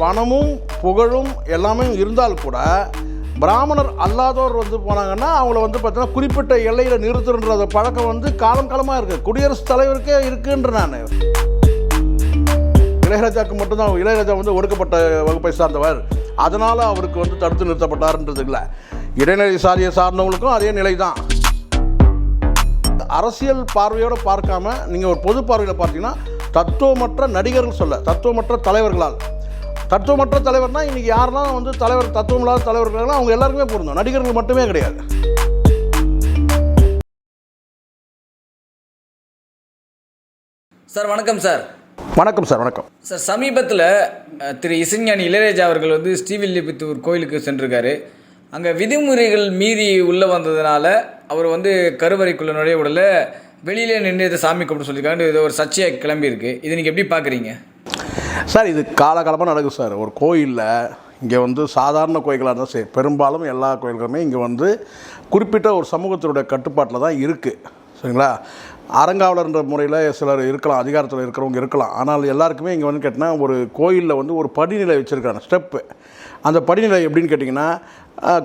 பணமும் புகழும் எல்லாமே இருந்தால் கூட பிராமணர் அல்லாதோர் வந்து போனாங்கன்னா அவங்கள வந்து பார்த்தீங்கன்னா குறிப்பிட்ட எல்லையில் நிறுத்துன்ற பழக்கம் வந்து காலம் காலமாக இருக்குது குடியரசுத் தலைவருக்கே இருக்குன்ற நான். இளையராஜாவுக்கு மட்டும்தான் இளையராஜா வந்து ஒடுக்கப்பட்ட வகுப்பை சார்ந்தவர். அதனால் அவருக்கு வந்து தடுத்து நிறுத்தப்பட்டார்ன்றது இல்லை. இடைநிலை சாரியை சார்ந்தவங்களுக்கும் அதே நிலை தான் அரசியல் பார்வையோடு பார்க்காம நீங்கள் ஒரு பொது பார்வையில் பார்த்தீங்கன்னா தத்துவமற்ற நடிகர்கள் சொல்ல தத்துவமற்ற தலைவர்களால் தத்துவமற்ற தலைவர்னா இன்றைக்கி யாரெல்லாம் வந்து தலைவர் தத்துவம் இல்லாத தலைவர்கள் அவங்க எல்லாருக்குமே பொருந்தும். நடிகர்கள் மட்டுமே கிடையாது. சார் வணக்கம் சார். வணக்கம் சார் வணக்கம். சார் சமீபத்தில் திரு இசைஞானி இளையராஜா அவர்கள் வந்து ஸ்ரீவில்லிபுத்தூர் கோயிலுக்கு சென்றிருக்காரு. அங்கே விதிமுறைகள் மீறி உள்ளே வந்ததுனால அவர் வந்து கருவறைக்குள்ள நுழைய விடல வெளியிலே நின்று இதை சாமி கும்பிட்டு சொல்லியிருக்காங்க இது ஒரு சர்ச்சையாக கிளம்பியிருக்கு. இது நீங்கள் எப்படி பார்க்குறீங்க சார் இது காலகாலமாக நடக்குது சார். ஒரு கோயிலில் இங்கே வந்து சாதாரண கோயில்களாக இருந்தால் சரி பெரும்பாலும் எல்லா கோயில்களுமே இங்கே வந்து குறிப்பிட்ட ஒரு சமூகத்தினுடைய கட்டுப்பாட்டில் தான் இருக்குது சரிங்களா? அறங்காவலர்ன்ற முறையில் சிலர் இருக்கலாம் அதிகாரத்தில் இருக்கிறவங்க இருக்கலாம். ஆனால் எல்லாருக்குமே இங்கே வந்து கேட்டிங்கன்னா ஒரு கோயிலில் வந்து ஒரு படிநிலை வச்சுருக்காங்க ஸ்டெப்பு. அந்த படிநிலை எப்படின்னு கேட்டிங்கன்னா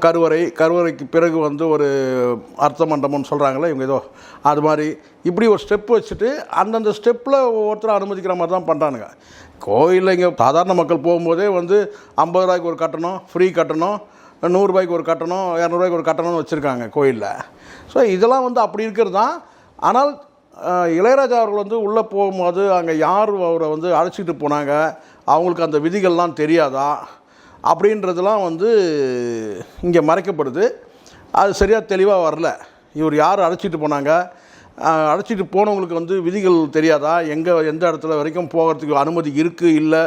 கருவறை கருவறைக்கு பிறகு வந்து ஒரு அர்த்த மண்டபம்னு சொல்கிறாங்களே இவங்க ஏதோ அது மாதிரி இப்படி ஒரு ஸ்டெப் வச்சுட்டு அந்தந்த ஸ்டெப்பில் ஒவ்வொருத்தரும் அனுமதிக்கிற மாதிரி தான் பண்ணுறானுங்க கோயிலில் இங்கே சாதாரண மக்கள் போகும்போதே வந்து ஐம்பது ரூபாய்க்கு ஒரு கட்டணம் ஃப்ரீ கட்டணம் நூறுரூபாய்க்கு ஒரு கட்டணம் இரநூறுபாய்க்கு ஒரு கட்டணம்னு வச்சுருக்காங்க கோயிலில். ஸோ இதெல்லாம் வந்து அப்படி இருக்கிறது தான். ஆனால் இளையராஜா அவர்கள் வந்து உள்ளே போகும்போது அங்கே யார் அவரை வந்து அழைச்சிட்டு போனாங்க? அவங்களுக்கு அந்த விதிகள்லாம் தெரியாதா? அப்படின்றதெல்லாம் வந்து இங்கே மறைக்கப்படுது. அது சரியாக தெளிவாக வரல. இவர் யார் அழைச்சிட்டு போனாங்க? அழைச்சிட்டு போனவங்களுக்கு வந்து விதிகள் தெரியாதா? எங்கே எந்த இடத்துல வரைக்கும் போகிறதுக்கு அனுமதி இருக்குது இல்லை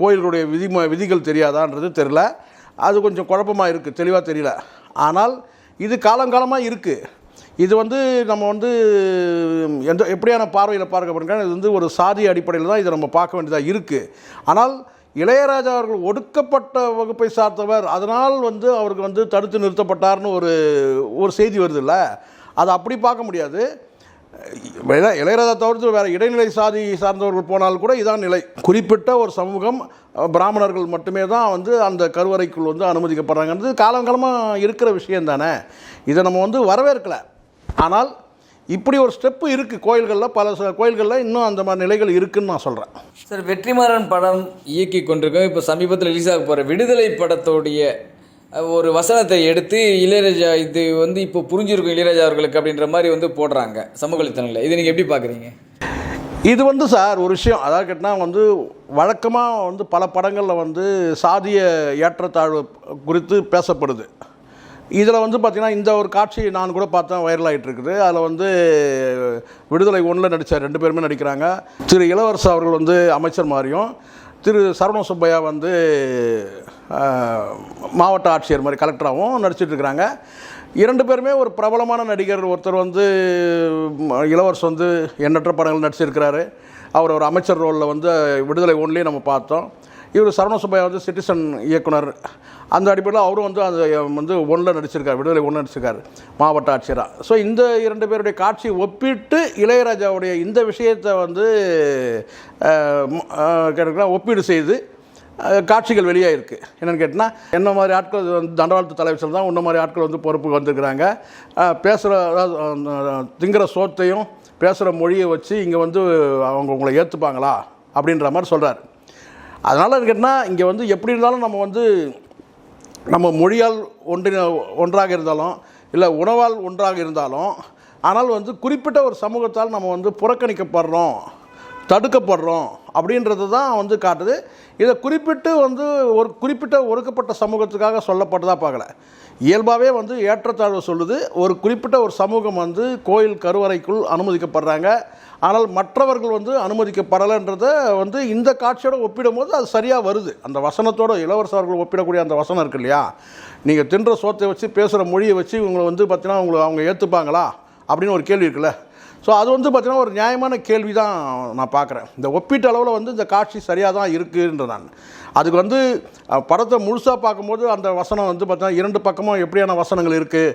கோயில்களுடைய விதி விதிகள் தெரியாதான்றது தெரில அது கொஞ்சம் குழப்பமாக இருக்குது தெளிவாக தெரியல. ஆனால் இது காலங்காலமாக இருக்குது இது வந்து நம்ம வந்து எந்த எப்படியான பார்வையில் பார்க்க போகிறோம் இது வந்து ஒரு சாதி அடிப்படையில் தான் இதை நம்ம பார்க்க வேண்டியதாக இருக்குது ஆனால் இளையராஜா அவர்கள் ஒடுக்கப்பட்ட வகுப்பை சார்ந்தவர். அதனால் வந்து அவருக்கு வந்து தடுத்து நிறுத்தப்பட்டார்னு ஒரு ஒரு செய்தி வருதுல்ல. அதை அப்படி பார்க்க முடியாது. இளையராஜா தவிர்த்து வேறு இடைநிலை சாதி சார்ந்தவர்கள் போனால் கூட இதான் நிலை. குறிப்பிட்ட ஒரு சமூகம் பிராமணர்கள் மட்டுமே தான் வந்து அந்த கருவறைக்குள் வந்து அனுமதிக்கப்படுறாங்கன்றது காலங்காலமாக இருக்கிற விஷயம் தானே இதை நம்ம வந்து வரவேற்கலை. ஆனால் இப்படி ஒரு ஸ்டெப்பு இருக்குது கோயில்களில் பல கோயில்களில் இன்னும் அந்த மாதிரி நிலைகள் இருக்குன்னு நான் சொல்கிறேன் சார் வெற்றிமாறன் படம் இயக்கி கொண்டிருக்கோம். இப்போ சமீபத்தில் ரிலீஸ் ஆக போகிற விடுதலை படத்தோடைய ஒரு வசனத்தை எடுத்து இளையராஜா இது வந்து இப்போ புரிஞ்சிருக்கும் இளையராஜா அவர்களுக்கு அப்படின்ற மாதிரி வந்து போடுறாங்க சமூக வலைத்தளங்களில் இது நீங்கள் எப்படி பார்க்குறீங்க இது வந்து சார் ஒரு விஷயம். அதாவது கேட்டால் வந்து வழக்கமாக வந்து பல படங்களில் வந்து சாதிய ஏற்றத்தாழ்வு குறித்து பேசப்படுது. இதில் வந்து பார்த்திங்கன்னா இந்த ஒரு காட்சி நான் கூட பார்த்தேன் வைரல் ஆகிட்டு இருக்குது அதில் வந்து விடுதலை ஒன்றில் நடித்த ரெண்டு பேருமே நடிக்கிறாங்க. திரு இளவரசு அவர்கள் வந்து அமைச்சர் மாதிரியும் திரு சரவண சுப்பையா வந்து மாவட்ட ஆட்சியர் மாதிரி கலெக்டராகவும் நடிச்சிட்ருக்கிறாங்க இரண்டு பேருமே ஒரு பிரபலமான நடிகர். ஒருத்தர் வந்து இளவரசர் வந்து எண்ணற்ற படங்கள் நடிச்சிருக்கிறாரு. அவர் ஒரு அமைச்சர் ரோலில் வந்து விடுதலை ஒன்லேயே நம்ம பார்த்தோம். இவர் சரவண சுப்பையா வந்து சிட்டிசன் இயக்குனர். அந்த அடிப்படையில் அவரும் வந்து அந்த வந்து ஒன்றில் நடிச்சிருக்கார் விடுதலை ஒன்று நடிச்சிருக்காரு மாவட்ட ஆட்சியராக ஸோ இந்த இரண்டு பேருடைய காட்சியை ஒப்பிட்டு இளையராஜாவுடைய இந்த விஷயத்தை வந்து கேட்டுக்கலாம் ஒப்பீடு செய்து காட்சிகள் காட்சிகள் இருக்குது என்னென்னு கேட்டிங்கன்னா என்ன மாதிரி ஆட்கள் வந்து தண்டவாளத்து தலைவர் தான் உன்ன மாதிரி ஆட்கள் வந்து பொறுப்புக்கு வந்திருக்கிறாங்க. பேசுகிற அதாவது திங்கிற சோத்தையும் பேசுகிற மொழியை வச்சு இங்கே வந்து அவங்க உங்களை ஏற்றுப்பாங்களா அப்படின்ற மாதிரி சொல்கிறார் அதனால் கேட்டால் இங்கே வந்து எப்படி இருந்தாலும் நம்ம வந்து நம்ம மொழியால் ஒன்றின ஒன்றாக இருந்தாலும் இல்லை உணவால் ஒன்றாக இருந்தாலும் ஆனால் வந்து குறிப்பிட்ட ஒரு சமூகத்தால் நம்ம வந்து புறக்கணிக்கப்படுறோம். தடுக்கப்படுறோம் அப்படின்றது தான் வந்து காட்டுது. இதை குறிப்பிட்டு வந்து ஒரு குறிப்பிட்ட ஒடுக்கப்பட்ட சமூகத்துக்காக சொல்லப்பட்டதாக பார்க்கல. இயல்பாகவே வந்து ஏற்றத்தாழ்வு சொல்லுது. ஒரு குறிப்பிட்ட ஒரு சமூகம் வந்து கோயில் கருவறைக்குள் அனுமதிக்கப்படுறாங்க. ஆனால் மற்றவர்கள் வந்து அனுமதிக்கப்படலைன்றதை வந்து இந்த காட்சியோடு ஒப்பிடும்போது அது சரியாக வருது. அந்த வசனத்தோட இளவரசர்கள் அவர்கள் ஒப்பிடக்கூடிய அந்த வசனம் இருக்கு இல்லையா? நீங்கள் தின்ற சோத்தை வச்சு பேசுகிற மொழியை வச்சு இவங்களை வந்து பார்த்தீங்கன்னா உங்களை அவங்க ஏற்றுப்பாங்களா அப்படின்னு ஒரு கேள்வி இருக்குல்ல. ஸோ அது வந்து பார்த்தீங்கன்னா ஒரு நியாயமான கேள்வி தான் நான் பார்க்குறேன். இந்த ஒப்பீட்டு அளவில் வந்து இந்த காட்சி சரியாக தான் இருக்குன்ற நான் அதுக்கு வந்து படத்தை முழுசாக பார்க்கும்போது அந்த வசனம் வந்து பார்த்தீங்கன்னா இரண்டு பக்கமும் எப்படியான வசனங்கள் இருக்குது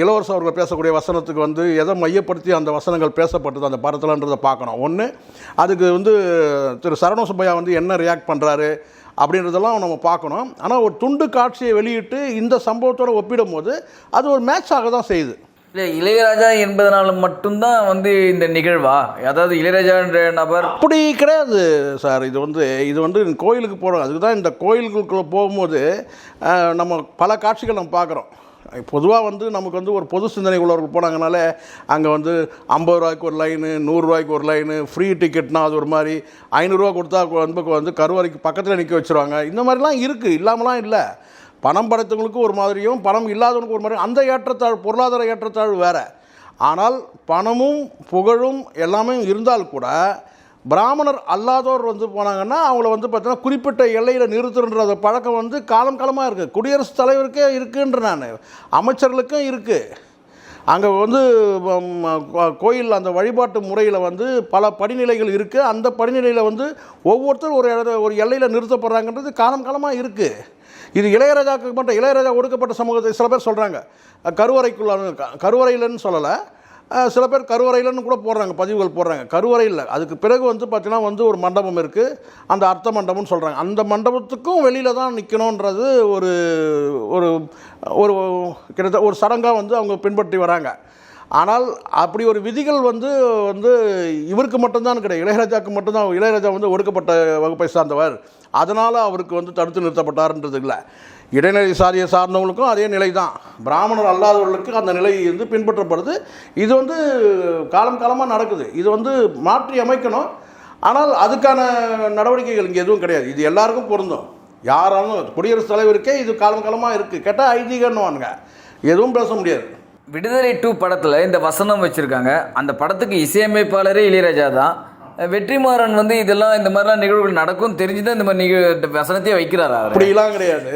இளவரசர் அவர்கள் பேசக்கூடிய வசனத்துக்கு வந்து எதை மையப்படுத்தி அந்த வசனங்கள் பேசப்பட்டது அந்த படத்தில்ன்றதை பார்க்கணும். ஒன்று அதுக்கு வந்து திரு சரவண சுப்பையா வந்து என்ன ரியாக்ட் பண்ணுறாரு அப்படின்றதெல்லாம் நம்ம பார்க்கணும். ஆனால் ஒரு துண்டு காட்சியை வெளியிட்டு இந்த சம்பவத்தோடு ஒப்பிடும்போது அது ஒரு மேட்ச் ஆக தான் செய்யுது. இல்லை இளையராஜா என்பதனால மட்டும்தான் வந்து இந்த நிகழ்வா? அதாவது இளையராஜா என்ற நபர் அப்படி கிடையாது சார். இது வந்து இது வந்து கோயிலுக்கு போகிறோம் அதுக்கு தான் இந்த கோயிலுக்குள்ளே போகும்போது நம்ம பல காட்சிகள் நம்ம பார்க்குறோம். பொதுவாக வந்து நமக்கு வந்து ஒரு பொது சிந்தனை உள்ளவர்கள் போனாங்கனால அங்கே வந்து ஐம்பது ரூபாய்க்கு ஒரு லைனு நூறுரூவாய்க்கு ஒரு லைனு ஃப்ரீ டிக்கெட்னா அது ஒரு மாதிரி ஐநூறுரூவா கொடுத்தா வந்து வந்து கருவறைக்கு பக்கத்தில் நிற்க வச்சுருவாங்க. இந்த மாதிரிலாம் இருக்குது இல்லாமலாம் இல்லை. பணம் படைத்தவங்களுக்கு ஒரு மாதிரியும் பணம் இல்லாதவனுக்கு ஒரு மாதிரி அந்த ஏற்றத்தாழ் பொருளாதார ஏற்றத்தாழ்வு வேறு. ஆனால் பணமும் புகழும் எல்லாமே இருந்தால் கூட பிராமணர் அல்லாதோர் வந்து போனாங்கன்னா அவங்கள வந்து பார்த்தீங்கன்னா குறிப்பிட்ட எல்லையில் நிறுத்துன்ற பழக்கம் வந்து காலம் காலமாக இருக்குது குடியரசுத் தலைவருக்கே இருக்குன்ற நான். அமைச்சர்களுக்கும் இருக்குது அங்கே வந்து கோயில் அந்த வழிபாட்டு முறையில் வந்து பல படிநிலைகள் இருக்குது அந்த படிநிலையில் வந்து ஒவ்வொருத்தரும் ஒரு இடத்த- ஒரு எல்லையில் நிறுத்தப்படுறாங்கன்றது காலம் காலமாக இருக்குது இது இளையராஜாவுக்கு மட்டும் இளையராஜா ஒடுக்கப்பட்ட சமூகத்தை சில பேர் சொல்கிறாங்க கருவறைக்குள்ள கருவறையிலன்னு சொல்லலை. சில பேர் கருவறையிலன்னு கூட போடுறாங்க பதிவுகள் போடுறாங்க. கருவறையில் அதுக்கு பிறகு வந்து பார்த்தீங்கன்னா வந்து ஒரு மண்டபம் இருக்குது அந்த அர்த்த மண்டபம்னு சொல்கிறாங்க அந்த மண்டபத்துக்கும் வெளியில் தான் நிற்கணுன்றது ஒரு ஒரு ஒரு கிட்டத்தட்ட ஒரு சடங்காக வந்து அவங்க பின்பற்றி வராங்க. ஆனால் அப்படி ஒரு விதிகள் வந்து வந்து இவருக்கு மட்டும்தான் கிடையாது இளையராஜாவுக்கு மட்டும்தான் இளையராஜா வந்து ஒடுக்கப்பட்ட வகுப்பை சார்ந்தவர். அதனால் அவருக்கு வந்து தடுத்து நிறுத்தப்பட்டார்ன்றது இல்லை. இடைநிலை சாதியை சார்ந்தவங்களுக்கும் அதே நிலை தான் பிராமணர் அல்லாதவர்களுக்கு அந்த நிலை வந்து பின்பற்றப்படுது. இது வந்து காலம் காலமாக நடக்குது. இது வந்து மாற்றி அமைக்கணும். ஆனால் அதுக்கான நடவடிக்கைகள் இங்கே எதுவும் கிடையாது. இது எல்லாருக்கும் பொருந்தும். யாராலும் குடியரசுத் தலைவருக்கே இது காலம் காலமாக இருக்குது கேட்டால் ஐதீகன்னுவானுங்க எதுவும் பேச முடியாது. விடுதலை டூ படத்தில் இந்த வசனம் வச்சுருக்காங்க. அந்த படத்துக்கு இசையமைப்பாளரே இளையராஜா தான். வெற்றிமாறன் வந்து இதெல்லாம் இந்த மாதிரிலாம் நிகழ்வுகள் நடக்கும் தெரிஞ்சு தான் இந்த மாதிரி நிகழ் வசனத்தையே வைக்கிறாரா அப்படிலாம் கிடையாது.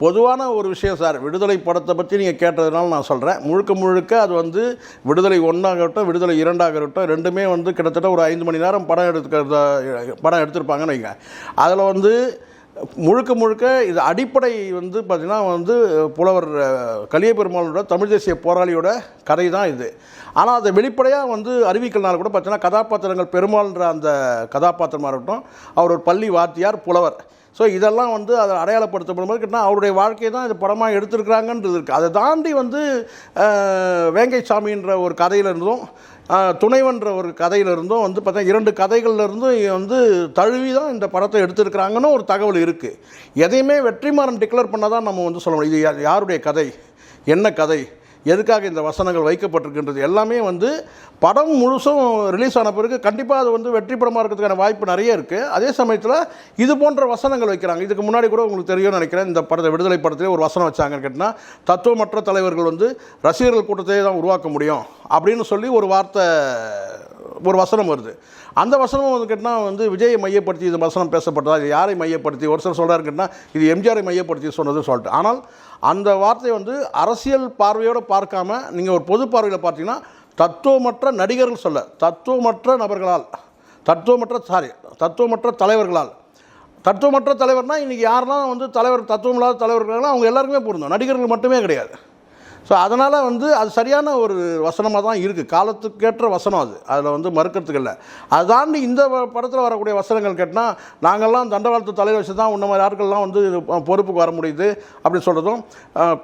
பொதுவான ஒரு விஷயம் சார் விடுதலை படத்தை பற்றி நீங்கள் கேட்டதுனால நான் சொல்கிறேன் முழுக்க முழுக்க அது வந்து விடுதலை ஒன்றாகட்டும் விடுதலை இரண்டாகட்டும் ரெண்டுமே வந்து கிட்டத்தட்ட ஒரு ஐந்து மணி நேரம் படம் எடுத்துக்கிறத படம் எடுத்திருப்பாங்கன்னு வைங்க. அதில் வந்து முழுக்க முழுக்க இது அடிப்படை வந்து பார்த்திங்கன்னா வந்து புலவர் அஹ், கலிய பெருமாளோட தமிழ் தேசிய போராளியோட கதை தான் இது. ஆனால் அதை வெளிப்படையாக வந்து அறிவிக்கலனால கூட பார்த்தீங்கன்னா கதாபாத்திரங்கள் பெருமாள்ன்ற அந்த கதாபாத்திரமாக இருக்கட்டும் அவர் ஒரு பள்ளி வாத்தியார் புலவர். ஸோ இதெல்லாம் வந்து அதை அடையாளப்படுத்தப்படும் போது கேட்டால் அவருடைய வாழ்க்கையை தான் இது படமாக எடுத்திருக்கிறாங்கன்றது இருக்குது அதை தாண்டி வந்து வேங்கை சாமின்ற ஒரு கதையிலிருந்தும் துணைவன்ற ஒரு கதையிலிருந்தும் வந்து பார்த்தா இரண்டு கதைகள்ல இருந்தும் வந்து தழுவி தான் இந்த படத்தை எடுத்திருக்கிறாங்கன்னு ஒரு தகவல் இருக்குது எதையுமே வெற்றிமாறன் டிக்ளேர் பண்ணால் தான் நம்ம வந்து சொல்ல முடியும். இது யாருடைய கதை? என்ன கதை? எதுக்காக இந்த வசனங்கள் வைக்கப்பட்டிருக்கின்றது எல்லாமே வந்து படம் முழுசும் ரிலீஸ் ஆன பிறகு கண்டிப்பாக அது வந்து வெற்றி படமாக இருக்கிறதுக்கான வாய்ப்பு நிறைய இருக்குது அதே சமயத்தில் இது போன்ற வசனங்கள் வைக்கிறாங்க. இதுக்கு முன்னாடி கூட உங்களுக்கு தெரியும்னு நினைக்கிறேன். இந்த படத்தை விடுதலை படத்திலே ஒரு வசனம் வச்சாங்கன்னு கேட்டால் தத்துவமற்ற தலைவர்கள் வந்து ரசிகர்கள் கூட்டத்தை தான் உருவாக்க முடியும் அப்படின்னு சொல்லி ஒரு வார்த்தை ஒரு வசனம் வருது. அந்த வசனம் வந்து கேட்டால் வந்து விஜயை மையப்படுத்தி இந்த வசனம் பேசப்பட்டதா இது யாரை மையப்படுத்தி? ஒரு சிலர் சொல்கிறாரு கேட்டால் இது எம்ஜிஆரை மையப்படுத்தி சொன்னதுன்னு சொல்லிட்டு. ஆனால் அந்த வார்த்தை வந்து அரசியல் பார்வையோடு பார்க்காம நீங்கள் ஒரு பொது பார்வையில் பார்த்தீங்கன்னா தத்துவமற்ற நடிகர்கள் சொல்ல தத்துவமற்ற நபர்களால் தத்துவமற்ற சாரி தத்துவமற்ற தலைவர்களால். தத்துவமற்ற தலைவர்னால் இன்றைக்கி யாரெல்லாம் வந்து தலைவர் தத்துவம் இல்லாத தலைவர்களால் அவங்க எல்லாருக்குமே பொருந்தும். நடிகர்கள் மட்டுமே கிடையாது. ஸோ அதனால் வந்து அது சரியான ஒரு வசனமாக தான் இருக்குது காலத்துக்கேற்ற வசனம் அது. அதில் வந்து மறுக்கிறதுக்கு இல்லை. அதை தாண்டி இந்த படத்தில் வரக்கூடிய வசனங்கள் கேட்டால் நாங்கள்லாம் தண்டவாளத்து தலைவர் வச்சு தான் உன்ன மாதிரி ஆட்கள்லாம் வந்து பொறுப்புக்கு வர முடியுது அப்படி சொல்கிறதும்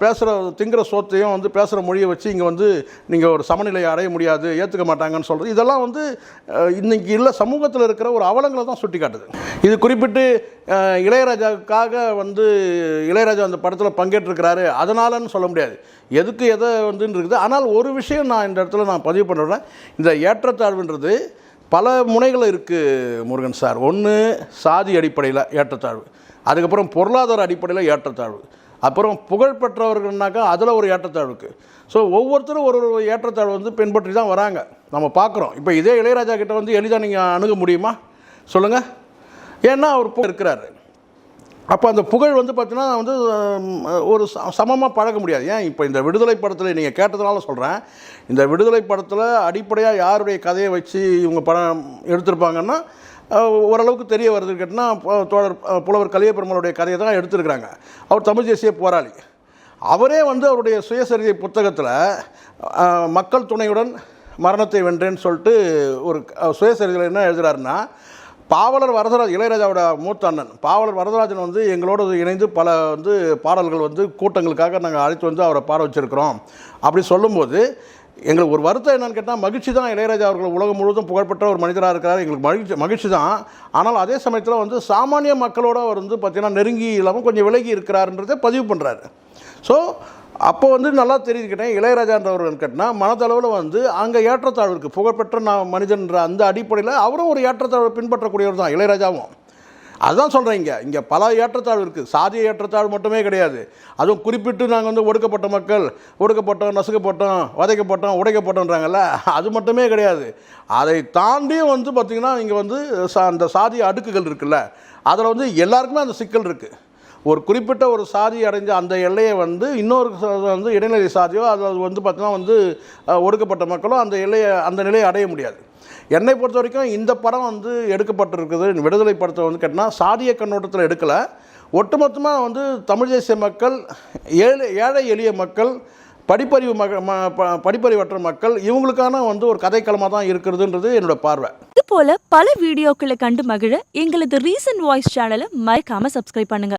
பேசுகிற திங்கிற சோத்தையும் வந்து பேசுகிற மொழியை வச்சு இங்கே வந்து நீங்கள் ஒரு சமநிலையை அடைய முடியாது ஏற்றுக்க மாட்டாங்கன்னு சொல்கிறது இதெல்லாம் வந்து இன்றைக்கி இல்லை சமூகத்தில் இருக்கிற ஒரு அவலங்களை தான் சுட்டி காட்டுது இது குறிப்பிட்டு இளையராஜாவுக்காக வந்து இளையராஜா அந்த படத்தில் பங்கேற்றிருக்கிறாரு. அதனாலன்னு சொல்ல முடியாது. எதுக்கு எதை வந்துன்னு இருக்குது. ஆனால் ஒரு விஷயம் நான் இந்த இடத்துல நான் பதிவு பண்ணுறேன் இந்த ஏற்றத்தாழ்வுன்றது பல முனைகள் இருக்குது முருகன் சார். ஒன்று சாதி அடிப்படையில் ஏற்றத்தாழ்வு. அதுக்கப்புறம் பொருளாதார அடிப்படையில் ஏற்றத்தாழ்வு. அப்புறம் புகழ் பெற்றவர்கள்னாக்கா அதில் ஒரு ஏற்றத்தாழ்வுக்கு ஸோ ஒவ்வொருத்தரும் ஒரு ஒரு ஏற்றத்தாழ்வு வந்து பின்பற்றி தான் வராங்க. நம்ம பார்க்குறோம். இப்போ இதே இளையராஜா கிட்ட வந்து எளிதாக நீங்கள் அணுக முடியுமா? சொல்லுங்கள் ஏன்னா அவர் புகழ் இருக்கிறாரு. அப்போ அந்த புகழ் வந்து பார்த்தீங்கன்னா வந்து ஒரு சமமாக பழக முடியாது. ஏன்? இப்போ இந்த விடுதலை படத்தில் நீங்கள் கேட்டதுனால சொல்கிறேன் இந்த விடுதலை படத்தில் அடிப்படையாக யாருடைய கதையை வச்சு இவங்க படம் எடுத்திருப்பாங்கன்னா ஓரளவுக்கு தெரிய வருது கேட்டால் தோழர் புலவர் கலியபெருமனுடைய கதையை தான் எடுத்திருக்கிறாங்க. அவர் தமிழ் தேசிய போராளி. அவரே வந்து அவருடைய சுயசரிதை புத்தகத்தில் மக்கள் துணையுடன் மரணத்தை வென்றேன்னு சொல்லிட்டு ஒரு சுயசரிதையில் என்ன எழுதுகிறாருன்னா பாவலர் வரதராஜ் இளையராஜாவோட மூத்த அண்ணன். பாவலர் வரதராஜன் வந்து எங்களோடு இணைந்து பல வந்து பாடல்கள் வந்து கூட்டங்களுக்காக நாங்கள் அழைத்து வந்து அவரை பாட வச்சிருக்கிறோம். அப்படி சொல்லும்போது எங்களுக்கு ஒரு வருத்தம் என்னன்னு கேட்டால் மகிழ்ச்சி தான் இளையராஜா அவர்கள் உலகம் முழுவதும் புகழ்பெற்ற ஒரு மனிதராக இருக்கிறார். எங்களுக்கு மகிழ்ச்சி மகிழ்ச்சி தான். ஆனால் அதே சமயத்தில் வந்து சாமானிய மக்களோட அவர் வந்து பார்த்திங்கன்னா நெருங்கி இல்லாமல் கொஞ்சம் விலகி இருக்கிறாருன்றதை பதிவு பண்ணுறாரு ஸோ அப்போ வந்து நல்லா தெரிஞ்சுக்கிட்டேன். இளையராஜான்றவர் கேட்டால் மனதளவில் வந்து அங்கே ஏற்றத்தாழ்வு இருக்குது புகழ்பெற்ற நான் மனிதன்ற அந்த அடிப்படையில் அவரும் ஒரு ஏற்றத்தாழ்வை பின்பற்றக்கூடியவர் தான் இளையராஜாவும். அதுதான் சொல்கிறேன் இங்கே. இங்கே பல ஏற்றத்தாழ்வு இருக்குது சாதிய ஏற்றத்தாழ்வு மட்டுமே கிடையாது. அதுவும் குறிப்பிட்டு நாங்கள் வந்து ஒடுக்கப்பட்ட மக்கள் ஒடுக்கப்பட்டோம் நசுக்கப்பட்டோம் வதைக்கப்பட்டோம் உடைக்கப்பட்டோன்றாங்கல்ல அது மட்டுமே கிடையாது. அதை தாண்டியும் வந்து பார்த்திங்கன்னா இங்கே வந்து சா- அந்த சாதிய அடுக்குகள் இருக்குல்ல அதில் வந்து எல்லாருக்குமே அந்த சிக்கல் இருக்குது ஒரு குறிப்பிட்ட ஒரு சாதி அடைஞ்ச அந்த எல்லையை வந்து இன்னொரு வந்து இடைநிலை சாதியோ அது வந்து பார்த்தீங்கன்னா வந்து ஒடுக்கப்பட்ட மக்களோ அந்த எல்லையை அந்த நிலையை அடைய முடியாது. என்னை பொறுத்த வரைக்கும் இந்த படம் வந்து எடுக்கப்பட்டிருக்குது. விடுதலை படத்தை வந்து கேட்டால் சாதிய கண்ணோட்டத்தில் எடுக்கலை. ஒட்டுமொத்தமாக வந்து தமிழ் தேசிய மக்கள் ஏழை ஏழை எளிய மக்கள் படிப்பறிவு மக ம- படிப்பறிவற்ற மக்கள் இவங்களுக்கான வந்து ஒரு கதைக்களமாக தான் இருக்கிறதுன்றது என்னோட பார்வை. இது போல பல வீடியோக்களை கண்டு மகிழ எங்களது ரீசன்ட் வாய்ஸ் சேனலை மறக்காம சப்ஸ்கிரைப் பண்ணுங்க.